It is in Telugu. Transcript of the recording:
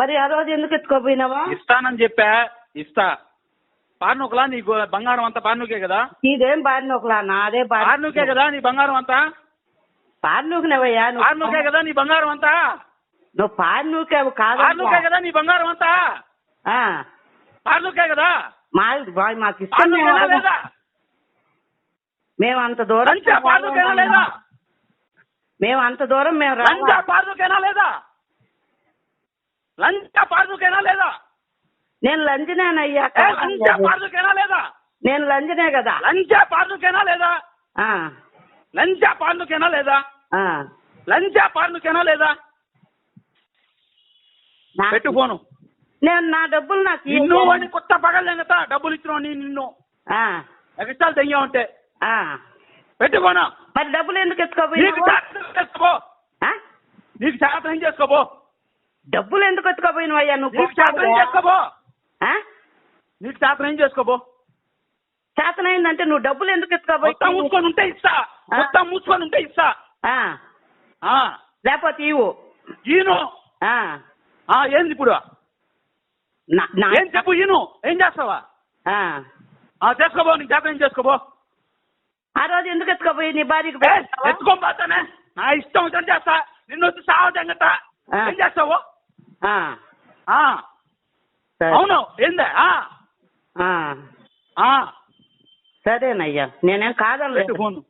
మరి ఆ రోజు ఎందుకు ఎత్తుకోపోయినావా ఇస్తానని చెప్పా. ఇస్తా. పార్నుకలా? నీ బంగారం అంతా పార్నుకే కదా? ఇదేం బారినోకలా నాదే పార్నుకే. కదా నీ బంగారం అంతా? పారినూకినవయ్యా? పార్నుకే కదా నీ బంగారం అంతా? నువ్వు పారినూకావు కాదు పార్నుకే కదా నీ బంగారం అంతా? పార్నుకే కదా? మాది బాయ్ మాకు ఇష్టం పార్నుకేనా లేదా? మేము అంత దూరం లంచా పార్నుకేనా లేదా? మేము అంత దూరం మేము లంచా రావా పార్నుకేనా లేదా? లంచా పార్నుకేనా లేదా? నేను లంజనేనయ్యా. లంచా పార్నుకేనా లేదా? నేను లంజనే కదా. లంచా పార్నుకేనా లేదా? లంచా పార్నుకేనా లేదా. లంచా పార్నుకేనా లేదా? నా- పెట్టు ఫోను. నేను నా డబ్బులు నాకు. నిన్ను వాడిని కొత్త పగలేంగత డబ్బులు ఇచ్చిన నిన్ను. ఎగస్టాలు తెయ్యా ఉంటే ఆ. పెట్టు ఫోను. మరి డబ్బులు ఎందుకు నీకు ఎత్తుకోపోయినావు శాతం చేసుకోపో ఆ? నీకు శాతం ఏం చేసుకోపో డబ్బులు ఎందుకు ఎత్తుకోపోయినవయ్యా? నువ్వు శాతం ఆ? నీకు శాతం ఏం చేసుకోపో చేతనైందంటే నువ్వు డబ్బులు ఎందుకు మొత్తం ఎత్తుకోపోయి మూసుకొని ఉంటే ఇస్తా. మొత్తం మూసుకొని ఉంటే ఇస్తా. లేకపోతే ఇవ్వు ఈను. ఏంది ఇప్పుడు? ఏం చెప్పు ఈను? ఏం చేస్తావా? చేసుకోబో నీకు శాతం ఏం చేసుకోబో? ఆ రోజు ఎందుకు ఎత్తుకోపోయి నీ భార్యకి పోతానే. నా ఇష్టం చేస్తా. నిన్ను వచ్చి సావదంగట ఆ. ఏం చేస్తావు. అవును ఏందే? సరేనయ్యా. నేనేం కాదనలేదు. ఫోను.